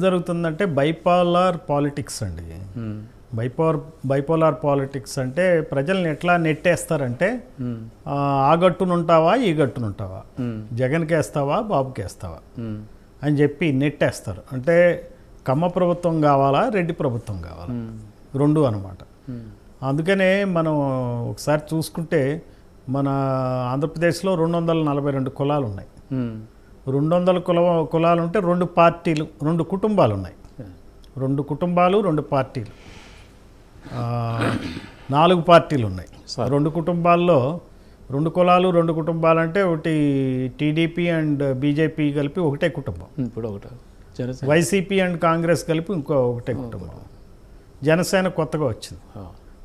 జరుగుతుందంటే bipolar politics అండి. బైపోర్ bipolar politics అంటే ప్రజల్ని ఎట్లా నెట్టేస్తారంటే ఆ, గట్టునుంటావా ఈ గట్టునుంటావా? జగన్కి వేస్తావా బాబుకి వేస్తావా అని చెప్పి నెట్టేస్తారు. అంటే కమ్మ ప్రభుత్వం కావాలా రెడ్డి ప్రభుత్వం కావాలా? రెండు అనమాట. అందుకనే మనం ఒకసారి చూసుకుంటే మన ఆంధ్రప్రదేశ్లో రెండు వందల నలభై రెండు కులాలు ఉన్నాయి రెండు వందల కుల కులాలు ఉంటే రెండు పార్టీలు రెండు కుటుంబాలు ఉన్నాయి రెండు కుటుంబాలు రెండు పార్టీలు. నాలుగు పార్టీలు ఉన్నాయి రెండు కుటుంబాల్లో రెండు కులాలు రెండు కుటుంబాలు అంటే ఒకటి టీడీపీ అండ్ బీజేపీ కలిపి ఒకటే కుటుంబం. ఇప్పుడు ఒకటి. వైసీపీ అండ్ కాంగ్రెస్ కలిపి ఇంకో ఒకటే కుటుంబం. జనసేన కొత్తగా వచ్చింది.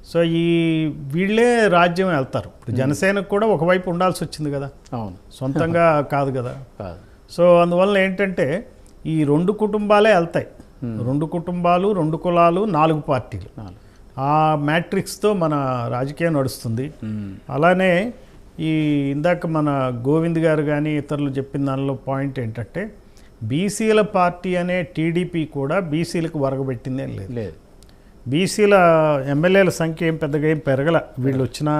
సో ఈ వీళ్ళే రాజ్యం వెళ్తారు. ఇప్పుడు జనసేనకు కూడా ఒకవైపు ఉండాల్సి వచ్చింది కదా. అవును. సొంతంగా కాదు కదా. కాదు. సో అందువల్ల ఏంటంటే ఈ రెండు కుటుంబాలే వెళ్తాయి. రెండు కుటుంబాలు రెండు కులాలు నాలుగు పార్టీలు. ఆ మ్యాట్రిక్స్తో మన రాజకీయం నడుస్తుంది. అలానే ఈ ఇందాక మన గోవింద్ గారు కానీ ఇతరులు చెప్పిన దానిలో పాయింట్ ఏంటంటే బీసీల పార్టీ అనే టీడీపీ కూడా బీసీలకు వరగబెట్టిందేం లేదు. లేదు. బీసీల ఎమ్మెల్యేల సంఖ్య ఏం పెద్దగా ఏం పెరగల. వీళ్ళు వచ్చినా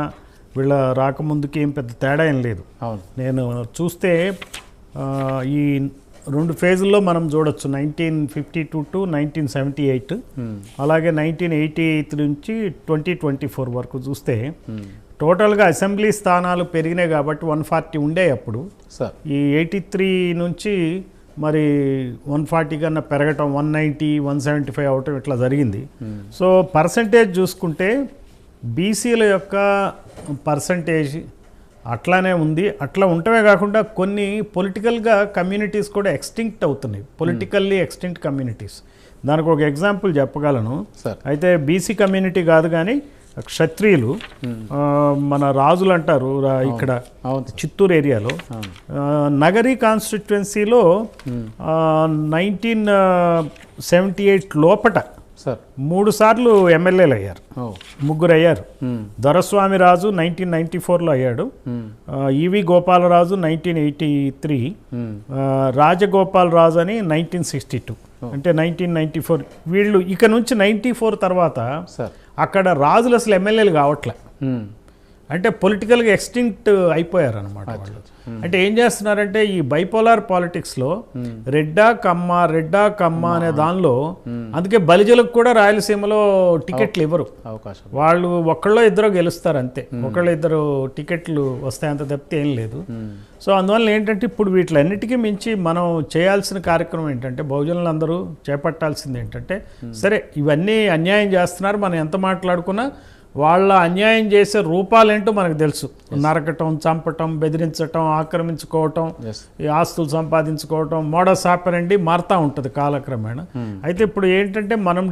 వీళ్ళ రాకముందుకి ఏం పెద్ద తేడా ఏం లేదు. నేను చూస్తే ఈ రెండు ఫేజుల్లో మనం చూడొచ్చు. Nineteen fifty two to nineteen seventy eight. మ్మ్. అలాగే నైన్టీన్ ఎయిటీ ఎయిట్ నుంచి ట్వంటీ ట్వంటీ ఫోర్ వరకు చూస్తే మ్మ్. టోటల్గా అసెంబ్లీ స్థానాలు పెరిగినాయి కాబట్టి వన్ ఫార్టీ ఉండే అప్పుడు. సార్. ఈ ఎయిటీ త్రీ నుంచి మరి వన్ ఫార్టీ కన్నా పెరగటం one ninety one seventy five అవటం ఇట్లా జరిగింది. మ్మ్. సో పర్సంటేజ్ చూసుకుంటే బీసీల యొక్క పర్సంటేజ్ అట్లానే ఉంది. అట్లా ఉండటమే కాకుండా కొన్ని పొలిటికల్గా కమ్యూనిటీస్ కూడా ఎక్స్టింక్ట్ అవుతున్నాయి. Politically extinct communities. దానికి ఒక ఎగ్జాంపుల్ చెప్పగలను. సార్. అయితే బీసీ కమ్యూనిటీ కాదు కానీ క్షత్రియులు మన రాజులు అంటారు ఇక్కడ చిత్తూరు ఏరియాలో. నగరి కాన్స్టిట్యువెన్సీలో నైన్టీన్ సెవెంటీ ఎయిట్ లోపట సార్. మూడు సార్లు ఎమ్మెల్యేలు అయ్యారు. ముగ్గురు అయ్యారు. దొరస్వామి రాజు నైన్టీన్ నైన్టీ ఫోర్లో అయ్యాడు. EV Gopalaraju nineteen eighty three. Rajagopal Raju అని నైన్టీన్ సిక్స్టీ టూ. అంటే నైన్టీన్ నైన్టీ ఫోర్ వీళ్ళు ఇక నుంచి నైన్టీ ఫోర్ తర్వాత సార్ అక్కడ రాజులు అసలు ఎమ్మెల్యేలు కావట్లే. మ్మ్. అంటే పొలిటికల్గా ఎక్స్టింక్ట్ అయిపోయారు అనమాట వాళ్ళు. అంటే ఏం చేస్తున్నారంటే ఈ బైపోలార్ పాలిటిక్స్లో రెడ్డా కమ్మ రెడ్డా కమ్మ అనే దానిలో అందుకే బలిజలకు కూడా రాయలసీమలో టికెట్లు ఇవ్వరు. అవకాశం వాళ్ళు ఒక్కళ్ళో ఇద్దరు గెలుస్తారు అంతే. ఒకళ్ళు ఇద్దరు టికెట్లు వస్తాయంత తప్పితే ఏం లేదు. సో అందువల్ల ఏంటంటే ఇప్పుడు వీటిలన్నిటికీ మించి మనం చేయాల్సిన కార్యక్రమం ఏంటంటే బహుజనులందరూ చేపట్టాల్సింది ఏంటంటే సరే ఇవన్నీ అన్యాయం చేస్తున్నారు మనం ఎంత మాట్లాడుకున్నా వాళ్ళ అన్యాయం చేసే రూపాలేంటో మనకు తెలుసు. నరకటం చంపటం బెదిరించటం ఆక్రమించుకోవటం ఈ ఆస్తులు సంపాదించుకోవటం మోడస్ ఆపరండి మారుతూ ఉంటుంది కాలక్రమేణా. అయితే ఇప్పుడు ఏంటంటే మనం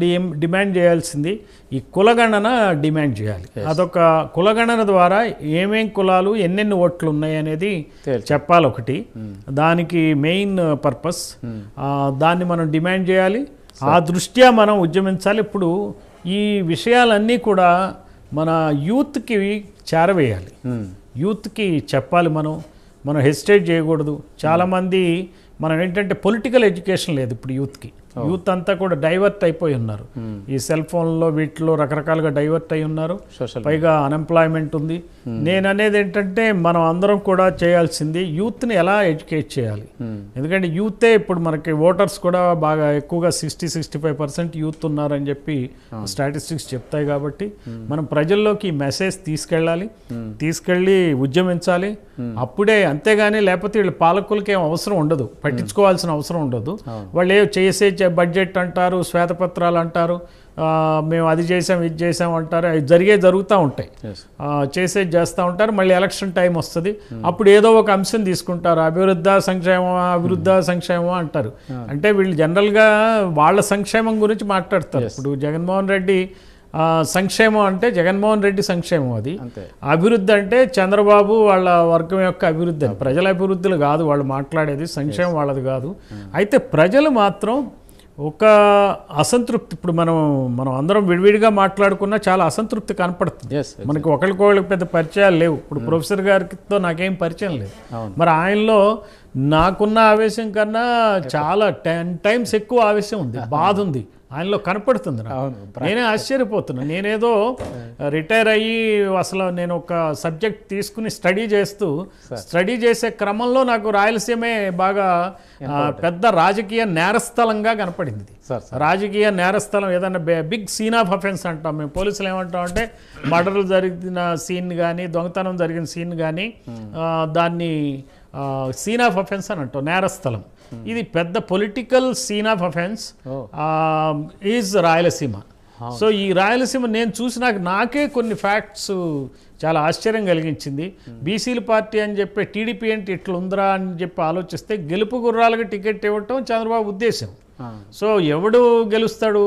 డిమాండ్ చేయాల్సింది ఈ కులగణన డిమాండ్ చేయాలి. అదొక కులగణన ద్వారా ఏమేం కులాలు ఎన్నెన్ని ఓట్లు ఉన్నాయి అనేది. చెప్పాలి ఒకటి దానికి మెయిన్ పర్పస్. దాన్ని మనం డిమాండ్ చేయాలి. ఆ దృష్ట్యా మనం ఉద్యమించాలి. ఇప్పుడు ఈ విషయాలన్నీ కూడా మన యూత్కి చేరవేయాలి. యూత్కి చెప్పాలి మనం. మనం హెసిటేట్ చేయకూడదు. చాలామంది మనం ఏంటంటే పొలిటికల్ ఎడ్యుకేషన్ లేదు ఇప్పుడు యూత్కి. యూత్ అంతా కూడా డైవర్ట్ అయిపోయి ఉన్నారు. ఈ సెల్ ఫోన్లో వీటిలో రకరకాలుగా డైవర్ట్ అయి ఉన్నారు. సోషల్ పైగా అన్ఎంప్లాయ్మెంట్ ఉంది. నేను అనేది ఏంటంటే మనం అందరం కూడా చేయాల్సింది యూత్ని ఎలా ఎడ్యుకేట్ చేయాలి. మ్మ్. ఎందుకంటే యూతే ఇప్పుడు మనకి ఓటర్స్ కూడా బాగా ఎక్కువగా sixty sixty five percent youth ఉన్నారని చెప్పి స్టాటిస్టిక్స్ చెప్తాయి కాబట్టి మనం ప్రజల్లోకి ఈ మెసేజ్ తీసుకెళ్ళాలి. తీసుకెళ్ళి ఉద్యమించాలి. అప్పుడే అంతేగాని లేకపోతే వీళ్ళు పాలకులకి ఏం అవసరం ఉండదు. పట్టించుకోవాల్సిన అవసరం ఉండదు. వాళ్ళు ఏ చేసే బడ్జెట్ అంటారు శ్వేతపత్రాలు అంటారు. మేము అది చేసాం ఇది చేసాం అంటారు. అవి జరిగే జరుగుతూ ఉంటాయి. చేసేది చేస్తూ ఉంటారు. మళ్ళీ ఎలక్షన్ టైం వస్తుంది. అప్పుడు ఏదో ఒక అంశం తీసుకుంటారు. అభివృద్ధ సంక్షేమం అభివృద్ధ సంక్షేమం అంటారు. అంటే వీళ్ళు జనరల్గా వాళ్ళ సంక్షేమం గురించి మాట్లాడతారు. ఇప్పుడు జగన్మోహన్ రెడ్డి సంక్షేమం అంటే జగన్మోహన్ రెడ్డి సంక్షేమం అది. అభివృద్ధి అంటే చంద్రబాబు వాళ్ళ వర్గం యొక్క అభివృద్ధి ప్రజల అభివృద్ధులు కాదు వాళ్ళు మాట్లాడేది. సంక్షేమం వాళ్ళది కాదు. అయితే ప్రజలు మాత్రం ఒక అసంతృప్తి ఇప్పుడు మనం మనం అందరం విడివిడిగా మాట్లాడుకున్నా చాలా అసంతృప్తి కనపడుతుంది. మనకి ఒకరికొకరికి పెద్ద పరిచయాలు లేవు. ఇప్పుడు ప్రొఫెసర్ గారితో నాకేం పరిచయం లేదు. మరి ఆయనలో నాకున్న ఆవేశం కన్నా చాలా టెన్ టైమ్స్ ఎక్కువ ఆవేశం ఉంది బాధ ఉంది. ఆయనలో కనపడుతుంది. అవును నేనే ఆశ్చర్యపోతున్నా నేనేదో రిటైర్ అయ్యి అసలు నేను ఒక సబ్జెక్ట్ తీసుకుని స్టడీ చేస్తూ స్టడీ చేసే క్రమంలో నాకు రాయలసీమే బాగా పెద్ద రాజకీయ నేరస్థలంగా కనపడింది. సార్ రాజకీయ నేరస్థలం ఏదైనా బిగ్ సీన్ ఆఫ్ అఫెన్స్ అంటాం. మేము పోలీసులు ఏమంటాం అంటే మర్డర్ జరిగిన సీన్ కానీ దొంగతనం జరిగిన సీన్ కానీ దాన్ని సీన్ ఆఫ్ అఫెన్స్ అని అంటాం నేరస్థలం. ఇది పెద్ద political scene of offence is Rayalaseema. So ఈ రాయలసీమ నేను చూసినాక నాకే కొన్ని ఫ్యాక్ట్స్ చాలా ఆశ్చర్యం కలిగించింది. బీసీల పార్టీ అని చెప్పి టీడీపీ అంటే ఇట్లా ఉందిరా అని చెప్పి ఆలోచిస్తే గెలుపు గుర్రాలకు టికెట్ ఇవ్వటం చంద్రబాబు ఉద్దేశం. సో ఎవడు గెలుస్తాడు?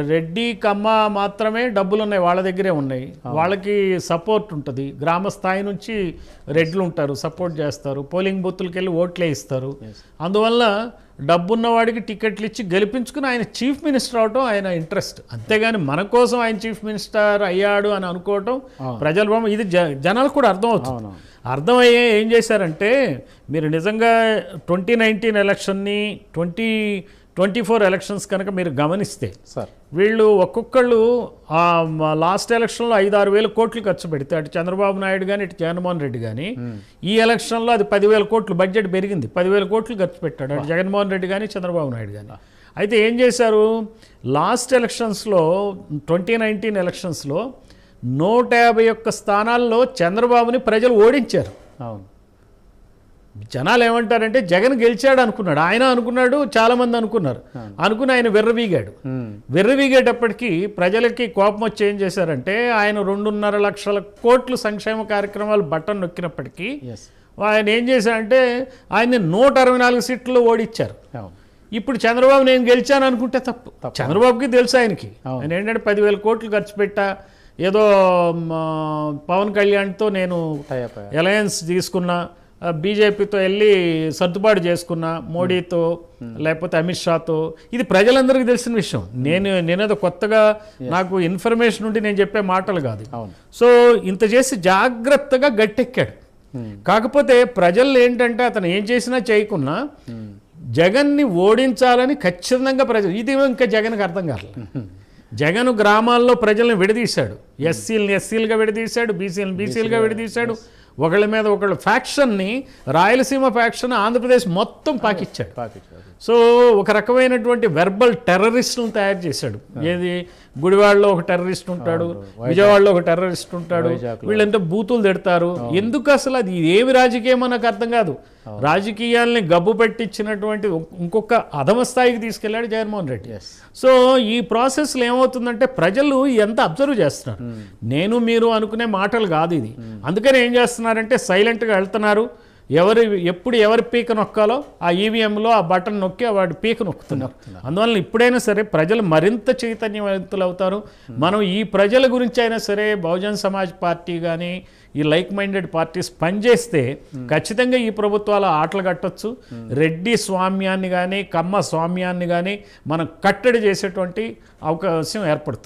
రెడ్డి కమ్మ మాత్రమే డబ్బులు ఉన్నాయి వాళ్ళ దగ్గరే ఉన్నాయి. వాళ్ళకి సపోర్ట్ ఉంటుంది. గ్రామ స్థాయి నుంచి రెడ్లు ఉంటారు సపోర్ట్ చేస్తారు. పోలింగ్ బూత్లకి వెళ్ళి ఓట్లే ఇస్తారు. అందువల్ల డబ్బున్న వాడికి టికెట్లు ఇచ్చి గెలిపించుకుని ఆయన చీఫ్ మినిస్టర్ అవటం ఆయన ఇంట్రెస్ట్. అంతేగాని మన కోసం ఆయన చీఫ్ మినిస్టర్ అయ్యాడు అని అనుకోవటం ప్రజల ఇది జనాలకు కూడా అర్థమవుతుంది. అవును. అర్థమయ్యే ఏం చేశారంటే మీరు నిజంగా ట్వంటీ నైన్టీన్ ఎలక్షన్ని ట్వంటీ ట్వంటీ ఫోర్ ఎలక్షన్స్ కనుక మీరు గమనిస్తే సార్. వీళ్ళు ఒక్కొక్కళ్ళు లాస్ట్ ఎలక్షన్లో ఐదు ఆరు వేల కోట్లు ఖర్చు పెడితే అటు చంద్రబాబు నాయుడు కానీ ఇటు జగన్మోహన్ రెడ్డి కానీ ఈ ఎలక్షన్లో అది పదివేల కోట్లు బడ్జెట్ పెరిగింది. పదివేల కోట్లు ఖర్చు పెట్టాడు. అటు జగన్మోహన్ రెడ్డి కానీ చంద్రబాబు నాయుడు కానీ అయితే ఏం చేశారు? లాస్ట్ ఎలక్షన్స్లో ట్వంటీ నైన్టీన్ ఎలక్షన్స్లో నూట యాభై ఒక్క స్థానాల్లో చంద్రబాబుని ప్రజలు ఓడించారు. అవును. జనాలు ఏమంటారంటే జగన్ గెలిచాడు అనుకున్నాడు. ఆయన అనుకున్నాడు చాలా మంది అనుకున్నారు అనుకుని ఆయన వెర్రవీగాడు. వెర్రవీగేటప్పటికీ ప్రజలకి కోపం వచ్చి ఏం చేశారంటే ఆయన రెండున్నర లక్షల కోట్లు సంక్షేమ కార్యక్రమాలు బట్టన్ నొక్కినప్పటికీ ఆయన ఏం చేశారంటే ఆయన్ని నూట అరవై నాలుగు సీట్లు అవును. ఇప్పుడు చంద్రబాబు నేను గెలిచాను అనుకుంటే తప్పు. చంద్రబాబుకి తెలుసు ఆయనకి. ఆయన ఏంటంటే పదివేల కోట్లు ఖర్చు పెట్టా ఏదో పవన్ కళ్యాణ్తో నేను అలయన్స్ తీసుకున్నా బీజేపీతో వెళ్ళి సర్దుబాటు చేసుకున్నా మోడీతో లేకపోతే అమిత్ షాతో. ఇది ప్రజలందరికీ తెలిసిన విషయం. నేను నేనేదో కొత్తగా నాకు ఇన్ఫర్మేషన్ ఉండి నేను చెప్పే మాటలు కాదు. సో ఇంత చేసి జాగ్రత్తగా గట్టెక్కాడు. కాకపోతే ప్రజలు ఏంటంటే అతను ఏం చేసినా చేయకున్నా జగన్ని ఓడించాలని ఖచ్చితంగా ప్రజలు ఇది ఇంకా జగన్కి అర్థం కాలేదు జగన్ గ్రామాల్లో ప్రజల్ని విడదీశాడు. ఎస్సీలని ఎస్సీలుగా విడదీశాడు బీసీలను బీసీలుగా విడదీశాడు. ఒకళ్ళ మీద ఒకళ్ళు ఫ్యాక్షన్ని రాయలసీమ ఫ్యాక్షన్ ఆంధ్రప్రదేశ్ మొత్తం పాకిచ్చాడు. పాకిచ్చారు సో ఒక రకమైనటువంటి వెర్బల్ టెర్రరిస్టులను తయారు చేశాడు. ఏది? గుడివాడలో ఒక టెర్రరిస్ట్ ఉంటాడు విజయవాడలో ఒక టెర్రరిస్ట్ ఉంటాడు. వీళ్ళంతా బూతులు తిడతారు. ఎందుకు అసలు అది? ఏమి రాజకీయం నాకు అర్థం కాదు. రాజకీయాల్ని గబ్బు పెట్టించినటువంటి ఇంకొక అధమ స్థాయికి తీసుకెళ్ళాడు జగన్మోహన్ రెడ్డి. సో ఈ ప్రాసెస్లో ఏమవుతుందంటే ప్రజలు ఎంత అబ్జర్వ్ చేస్తున్నారు. నేను మీరు అనుకునే మాటలు కాదు ఇది. అందుకని ఏం చేస్తున్నారంటే సైలెంట్గా వెళ్తున్నారు. ఎవరు ఎప్పుడు ఎవరి పీక నొక్కాలో ఆ ఈవీఎంలో ఆ బటన్ నొక్కి వాడి పీక నొక్కుతున్నారు అందువల్ల ఇప్పుడైనా సరే ప్రజలు మరింత చైతన్యవంతులు అవుతారు. మనం ఈ ప్రజల గురించి అయినా సరే బహుజన్ సమాజ్ పార్టీ కానీ ఈ లైక్ మైండెడ్ పార్టీస్ పనిచేస్తే ఖచ్చితంగా ఈ ప్రభుత్వాల ఆటలు కట్టొచ్చు. రెడ్డి స్వామ్యాన్ని కానీ కమ్మ స్వామ్యాన్ని కానీ మనం కట్టడి చేసేటువంటి అవకాశం ఏర్పడుతుంది.